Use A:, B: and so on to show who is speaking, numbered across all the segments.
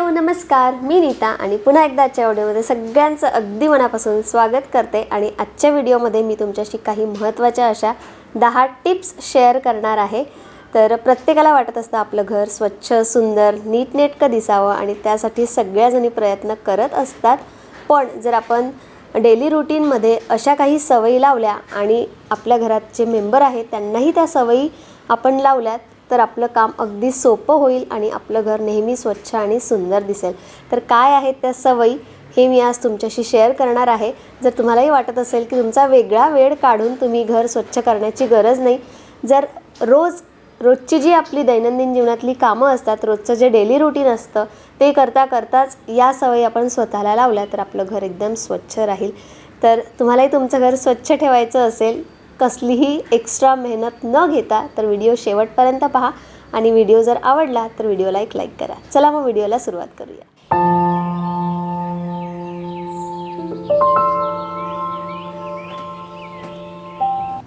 A: Hello नमस्कार. मी नीता आणि पुन्हा एकदा आजच्या व्हिडिओमध्ये सगळ्यांचं अगदी मनापासून स्वागत करते आणि आजच्या व्हिडिओमध्ये मी तुमच्याशी काही महत्त्वाच्या अशा दहा टिप्स शेअर करणार आहे. तर प्रत्येकाला वाटत असतं आपलं घर स्वच्छ सुंदर नीटनेटकं दिसावं आणि त्यासाठी सगळ्याजणी प्रयत्न करत असतात. पण जर आपण डेली रुटीनमध्ये अशा काही सवयी लावल्या आणि आपल्या घरात जे मेंबर आहेत त्यांनाही त्या सवयी आपण लावल्यात तर आपलं काम अगदी सोपं होईल आणि आपलं घर नेहमी स्वच्छ आणि सुंदर दिसेल. तर काय आहेत त्या सवयी? हे मी आज तुमच्याशी शेअर करणार आहे. जर तुम्हालाही वाटत असेल की तुमचा वेगळा वेळ काढून तुम्ही घर स्वच्छ करण्याची गरज नाही जर रोज रोजची जी आपली दैनंदिन जीवनातली कामं असतात रोजचं जे डेली रुटीन असतं ते करता करताच या सवयी आपण स्वतःला लावल्या तर आपलं घर एकदम स्वच्छ राहील. तर तुम्हालाही तुमचं घर स्वच्छ ठेवायचं असेल कसलीही एक्स्ट्रा मेहनत न घेता तर व्हिडिओ शेवटपर्यंत पहा. आणि व्हिडिओ जर आवडला तर व्हिडिओला एक लाईक करा. चला मग व्हिडिओला सुरुवात करूया.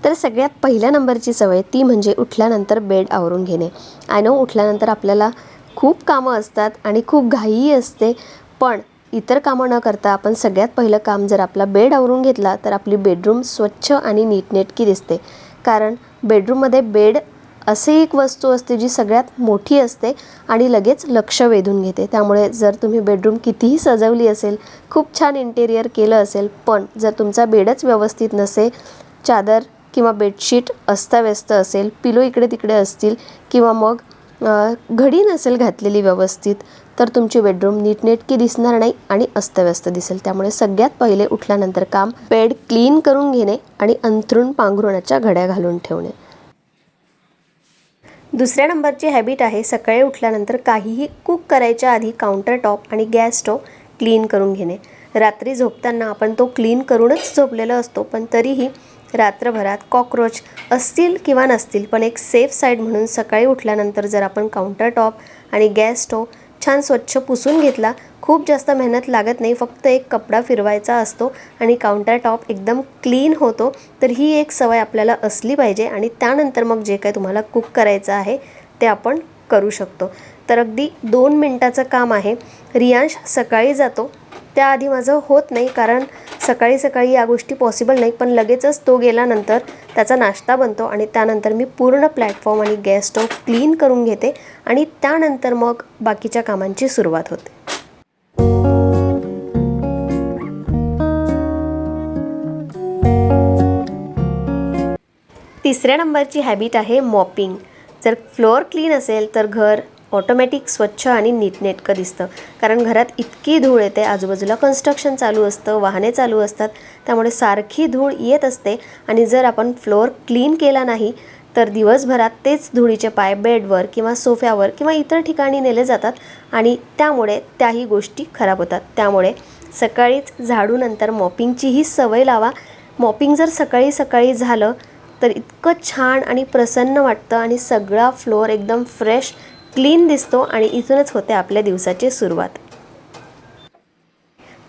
A: तर सगळ्यात पहिल्या नंबरची सवय ती म्हणजे उठल्यानंतर बेड आवरून घेणे. आय नो उठल्यानंतर आपल्याला खूप कामं असतात आणि खूप घाईही असते पण इतर कामं न करता आपण सगळ्यात पहिलं काम जर आपला बेड आवरून घेतला तर आपली बेडरूम स्वच्छ आणि नीटनेटकी दिसते. कारण बेडरूममध्ये बेड असे एक वस्तू असते जी सगळ्यात मोठी असते आणि लगेच लक्ष वेधून घेते. त्यामुळे जर तुम्ही बेडरूम कितीही सजवली असेल खूप छान इंटेरियर केलं असेल पण जर तुमचा बेडच व्यवस्थित नसेल चादर किंवा बेडशीट अस्ताव्यस्त असेल पिलो इकडे तिकडे असतील किंवा मग घडी नसेल घातलेली व्यवस्थित तर तुमची बेडरूम नीटनेटकी दिसणार नाही आणि अस्तव्यस्त दिसेल. त्यामुळे सगळ्यात पहिले उठल्यानंतर काम बेड क्लीन करून घेणे आणि अंथरूण पांघरुणाच्या घड्या घालून ठेवणे. दुसऱ्या नंबरची हॅबिट आहे सकाळी उठल्यानंतर काहीही कुक करायच्या आधी काउंटर टॉप आणि गॅस स्टोव क्लीन करून घेणे. रात्री झोपताना आपण तो क्लीन करूनच झोपलेला असतो पण तरीही रात्रभरात कॉक्रोच असतील किंवा नसतील पण एक सेफ साईड म्हणून सकाळी उठल्यानंतर जर आपण काउंटर टॉप आणि गॅस स्टोव छान स्वच्छ पुसून घेतला खूप जास्त मेहनत लागत नाही फक्त एक कपडा फिरवायचा असतो आणि काउंटर टॉप एकदम क्लीन होतो तर ही एक सवय आपल्याला असली पाहिजे आणि त्यानंतर मग जे काही तुम्हाला कुक करायचं आहे ते आपण करू शकतो. तर अगदी दोन मिनटाचं काम आहे. रियांश सकाळी जातो. त्याआधी माझं होत नाही कारण सकाळी सकाळी या गोष्टी पॉसिबल नाही पण लगेचच तो गेल्यानंतर त्याचा नाश्ता बनतो आणि त्यानंतर मी पूर्ण प्लॅटफॉर्म आणि गॅस स्टोव क्लीन करून घेते आणि त्यानंतर मग बाकीच्या कामांची सुरुवात होते. तिसऱ्या नंबरची हॅबिट आहे मॉपिंग जर फ्लोअर क्लीन असेल तर घर ऑटोमॅटिक स्वच्छ आणि नीटनेटकं दिसतं. कारण घरात इतकी धूळ येते आजूबाजूला कन्स्ट्रक्शन चालू असतं वाहने चालू असतात. त्यामुळे सारखी धूळ येत असते आणि जर आपण फ्लोअर क्लीन केला नाही तर दिवसभरात तेच धुळीचे पाय बेडवर किंवा सोफ्यावर किंवा इतर ठिकाणी नेले जातात आणि त्यामुळे त्याही गोष्टी खराब होतात. त्यामुळे सकाळीच झाडूनंतर मॉपिंगचीही सवय लावा. मॉपिंग जर सकाळी सकाळी झालं तर इतकं छान आणि प्रसन्न वाटतं आणि सगळा फ्लोअर एकदम फ्रेश क्लीन दिसतो आणि इथूनच होते आपल्या दिवसाची सुरुवात.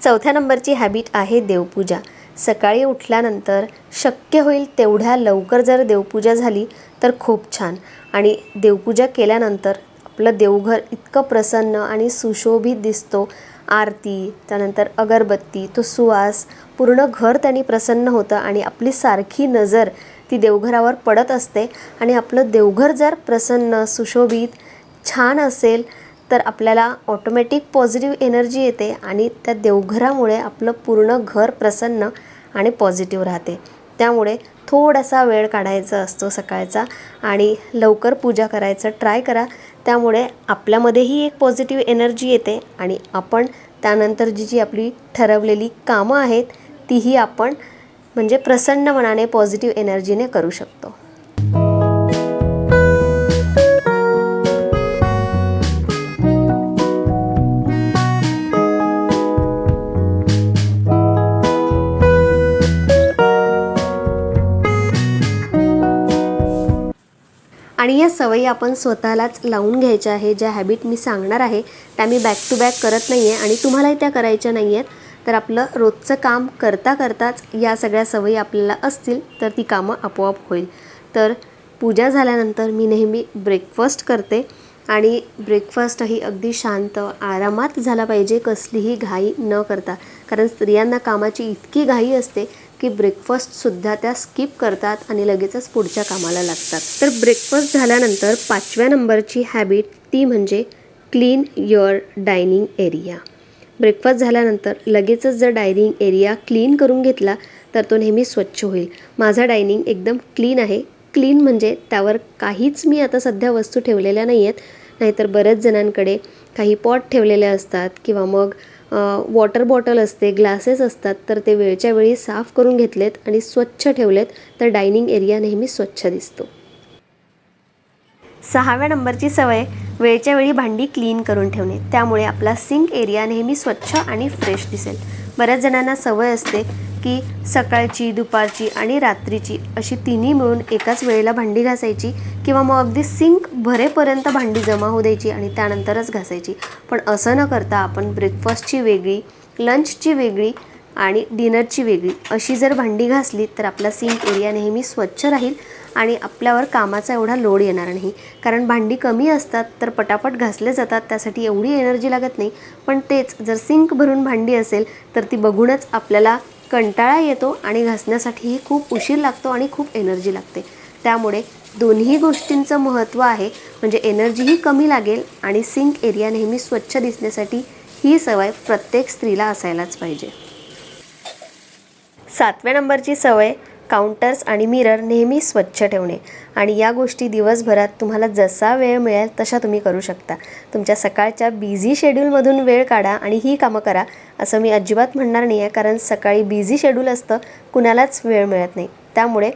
A: चौथ्या नंबरची हॅबिट आहे देवपूजा. सकाळी उठल्यानंतर शक्य होईल तेवढ्या लवकर जर देवपूजा झाली तर खूप छान. आणि देवपूजा केल्यानंतर आपलं देवघर इतकं प्रसन्न आणि सुशोभित दिसतो. आरती त्यानंतर अगरबत्ती तो सुवास पूर्ण घर त्यांनी प्रसन्न होतं आणि आपली सारखी नजर ती देवघरावर पडत असते. आणि आपलं देवघर जर प्रसन्न सुशोभित छान असेल तर आपल्याला ऑटोमॅटिक पॉझिटिव्ह एनर्जी येते आणि त्या देवघरामुळे आपलं पूर्ण घर प्रसन्न आणि पॉझिटिव्ह राहते. त्यामुळे थोडासा वेळ काढायचा असतो सकाळचा आणि लवकर पूजा करायचं ट्राय करा. त्यामुळे आपल्यामध्येही एक पॉझिटिव्ह एनर्जी येते आणि आपण त्यानंतर जी जी आपली ठरवलेली कामं आहेत तीही आपण म्हणजे प्रसन्न मनाने पॉझिटिव्ह एनर्जीने करू शकतो. आणि या सवयी आपण स्वतःलाच लावून घ्यायच्या आहे ज्या हॅबिट मी सांगणार आहे त्या मी बॅक टू बॅक करत नाही आहे आणि तुम्हालाही त्या करायच्या नाही आहेत तर आपलं रोजचं काम करता करताच या सगळ्या सवयी आपल्याला असतील तर ती कामं आपोआप होईल. तर पूजा झाल्यानंतर मी नेहमी ब्रेकफास्ट करते आणि ब्रेकफास्टही अगदी शांत आरामात झाला पाहिजे कसलीही घाई न करता. कारण स्त्रियांना कामाची इतकी घाई असते की ब्रेकफास्टसुद्धा त्या स्किप करतात आणि लगेचच पुढच्या कामाला लागतात. तर ब्रेकफास्ट झाल्यानंतर पाचव्या नंबरची हॅबिट ती म्हणजे clean your dining area breakfast झाल्यानंतर लगेचच जर डायनिंग एरिया क्लीन करून घेतला तर तो नेहमी स्वच्छ होईल. माझा डायनिंग एकदम क्लीन आहे. क्लीन म्हणजे त्यावर काहीच मी आता सध्या वस्तू ठेवलेल्या नाही आहेत नाहीतर बऱ्याच जणांकडे काही पॉट ठेवलेले असतात किंवा मग वॉटर बॉटल असते ग्लासेस असतात तर ते वेळच्या वेळी साफ करून घेतलेत आणि स्वच्छ ठेवलेत. तर डायनिंग एरिया नेहमी स्वच्छ दिसतो. सहाव्या नंबरची सवय वेळच्या वेळी भांडी क्लीन करून ठेवणे. त्यामुळे आपला सिंक एरिया नेहमी स्वच्छ आणि फ्रेश दिसेल. बऱ्याच जणांना सवय असते की सकाळची दुपारची आणि रात्रीची अशी तिन्ही मिळून एकाच वेळेला भांडी घासायची किंवा मग अगदी सिंक भरेपर्यंत भांडी जमा होऊ द्यायची आणि त्यानंतरच घासायची. पण असं न करता आपण ब्रेकफास्टची वेगळी लंचची वेगळी आणि डिनरची वेगळी अशी जर भांडी घासली तर आपला सिंक एरिया नेहमी स्वच्छ राहील आणि आपल्यावर कामाचा एवढा लोड येणार नाही. कारण भांडी कमी असतात तर पटापट घासले जातात त्यासाठी एवढी एनर्जी लागत नाही. पण तेच जर सिंक भरून भांडी असेल तर ती बघूनच आपल्याला कंटाळा येतो आणि घासण्यासाठीही खूप उशीर लागतो आणि खूप एनर्जी लागते. त्यामुळे दोन्ही गोष्टींचं महत्त्व आहे. म्हणजे एनर्जीही कमी लागेल आणि सिंक एरिया नेहमी स्वच्छ दिसण्यासाठी ही सवय प्रत्येक स्त्रीला असायलाच पाहिजे. सातव्या नंबरची सवय काउंटर्स आणि मिरर नेहमी स्वच्छ ठेवणे. आणि या गोष्टी दिवसभरात तुम्हाला जसा वेळ मिळेल तशा तुम्ही करू शकता. तुमच्या सकाळच्या बिझी शेड्यूलमधून वेळ काढा आणि ही कामं करा असं मी अजिबात म्हणणार नाही आहे कारण सकाळी बिझी शेड्यूल असतं कुणालाच वेळ मिळत नाही. त्यामुळे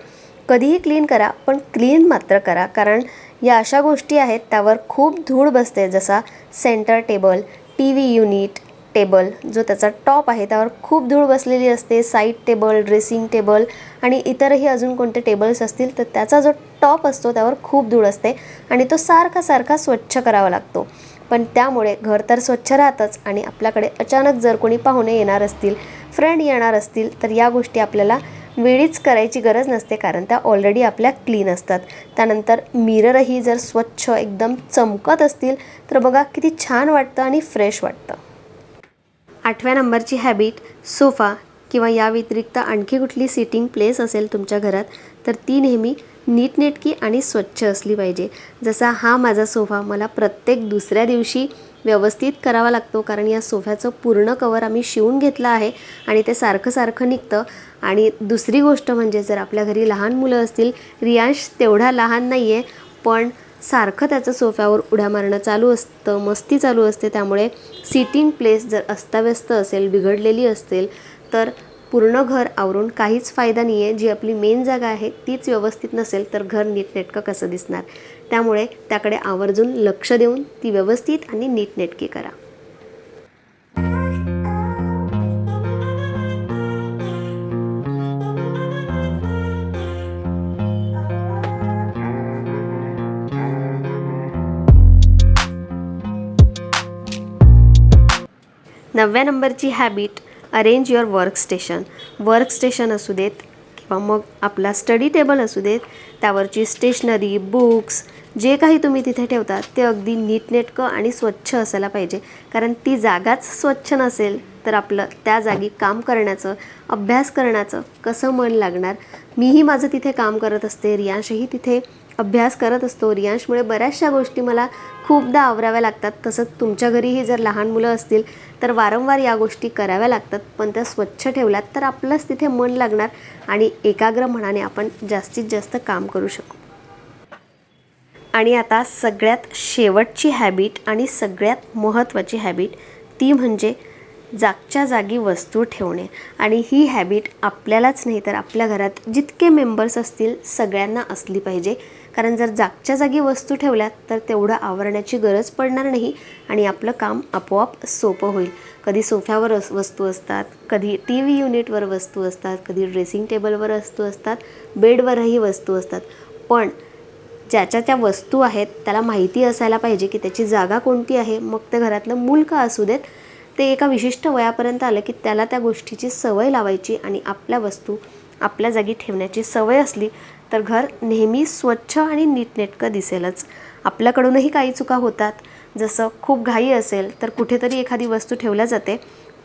A: कधीही क्लीन करा पण क्लीन मात्र करा. कारण या अशा गोष्टी आहेत त्यावर खूप धूळ बसते. जसा centre table T V unit table जो त्याचा टॉप आहे त्यावर खूप धूळ बसलेली असते. साईड टेबल ड्रेसिंग टेबल आणि इतरही अजून कोणते टेबल्स असतील तर त्याचा जो टॉप असतो त्यावर खूप धूळ असते आणि तो सारखा सारखा स्वच्छ करावा लागतो. पण त्यामुळे घर तर स्वच्छ राहतंच आणि आपल्याकडे अचानक जर कोणी पाहुणे येणार असतील फ्रेंड येणार असतील तर या गोष्टी आपल्याला वेळीच करायची गरज नसते कारण त्या ऑलरेडी आपल्या क्लीन असतात. त्यानंतर मिररही जर स्वच्छ एकदम चमकत असतील तर बघा किती छान वाटतं आणि फ्रेश वाटतं. आठव्या नंबरची हॅबिट सोफा किंवा या व्यतिरिक्त आणखी कुठली सिटिंग प्लेस असेल तुमच्या घरात तर ती नेहमी नीटनेटकी आणि स्वच्छ असली पाहिजे. जसा हा माझा सोफा मला प्रत्येक दुसऱ्या दिवशी व्यवस्थित करावा लागतो कारण या सोफ्याचं पूर्ण कवर आम्ही शिवून घेतलं आहे आणि ते सारखं सारखं निघतं. आणि दुसरी गोष्ट म्हणजे जर आपल्या घरी लहान मुलं असतील रियांश तेवढा लहान नाही आहे पण सारखं त्याचं सोफ्यावर उड्या मारणं चालू असतं मस्ती चालू असते. त्यामुळे सिटिंग प्लेस जर अस्ताव्यस्त असेल बिघडलेली असेल तर पूर्ण घर आवरून काहीच फायदा नाही आहे जी आपली मेन जागा आहे तीच व्यवस्थित नसेल तर घर नीटनेटकं कसं दिसणार? त्यामुळे त्याकडे आवर्जून लक्ष देऊन ती व्यवस्थित आणि नीटनेटकी करा. नवव्या नंबरची habit arrange your work station work station असू देत किंवा मग आपला स्टडी टेबल असू देत त्यावरची स्टेशनरी बुक्स जे काही तुम्ही तिथे ठेवता ते अगदी नीटनेटकं आणि स्वच्छ असायला पाहिजे. कारण ती जागाच स्वच्छ नसेल तर आपलं त्या जागी काम करण्याचं अभ्यास करण्याचं कसं मन लागणार? मीही माझं तिथे काम करत असते रियांशही तिथे अभ्यास करत असतो. रियांशमुळे बऱ्याचशा गोष्टी मला खूपदा आवराव्या लागतात. तसंच तुमच्या घरीही जर लहान मुलं असतील तर वारंवार या गोष्टी कराव्या लागतात. पण त्या स्वच्छ ठेवल्यात तर आपलंच तिथे मन लागणार आणि एकाग्र मनाने आपण जास्तीत जास्त काम करू शकू. आणि आता सगळ्यात शेवटची हॅबिट आणि सगळ्यात महत्त्वाची हॅबिट ती म्हणजे जागच्या जागी वस्तू ठेवणे. आणि ही हॅबिट आपल्यालाच नाही तर आपल्या घरात जितके मेंबर्स असतील सगळ्यांना असली पाहिजे. कारण जर जागच्या जागी वस्तू ठेवल्यात तर तेवढं आवरण्याची गरज पडणार नाही आणि आपलं काम आपोआप सोपं होईल. कधी सोफ्यावर अस वस्तू असतात कधी टी व्ही युनिटवर वस्तू असतात कधी ड्रेसिंग टेबलवर वस्तू असतात बेडवरही वस्तू असतात. पण ज्याच्या त्या वस्तू आहेत त्याला माहिती असायला पाहिजे की त्याची जागा कोणती आहे. मग ते घरातलं मूल का असू देत? ते एका विशिष्ट वयापर्यंत आलं की त्याला त्या गोष्टीची सवय लावायची आणि आपल्या वस्तू आपल्या जागी ठेवण्याची सवय असली तर घर नेहमी स्वच्छ आणि नीटनेटकं दिसेलच. आपल्याकडूनही काही चुका होतात. जसं खूप घाई असेल तर कुठेतरी एखादी वस्तू ठेवल्या जाते.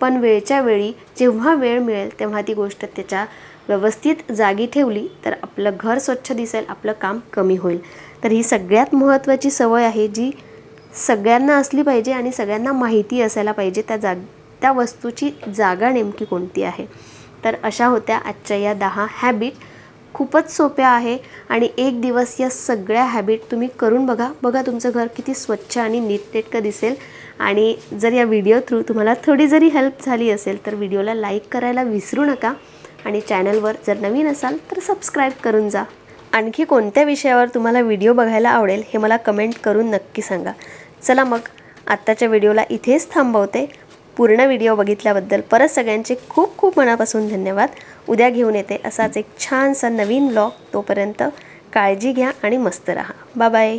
A: पण वेळच्या वेळी जेव्हा वेळ मिळेल तेव्हा ती गोष्ट त्याच्या व्यवस्थित जागी ठेवली तर आपलं घर स्वच्छ दिसेल आपलं काम कमी होईल. तर ही सगळ्यात महत्त्वाची सवय आहे जी सगळ्यांना असली पाहिजे आणि सगळ्यांना माहिती असायला पाहिजे त्या जाग त्या वस्तूची जागा नेमकी कोणती आहे? तर अशा होत्या आजच्या या दहा हॅबिट खूपच सोप्या आहे आणि एक दिवस या सगळ्या हॅबिट तुम्ही करून बघा. बघा तुमचं घर किती स्वच्छ आणि नीटनेटकं दिसेल. आणि जर या व्हिडिओ थ्रू तुम्हाला थोडी जरी हेल्प झाली असेल तर व्हिडिओला लाईक करायला विसरू नका. आणि चॅनलवर जर नवीन असाल तर सबस्क्राईब करून जा. आणखी कोणत्या विषयावर तुम्हाला व्हिडिओ बघायला आवडेल हे मला कमेंट करून नक्की सांगा. चला मग आत्ताच्या व्हिडिओला इथेच थांबवते. पूर्ण व्हिडिओ बघितल्याबद्दल परत सगळ्यांचे खूप खूप मनापासून धन्यवाद. उद्या घेऊन येते असाच एक छानसा नवीन ब्लॉग तोपर्यंत काळजी घ्या आणि मस्त राहा. बाय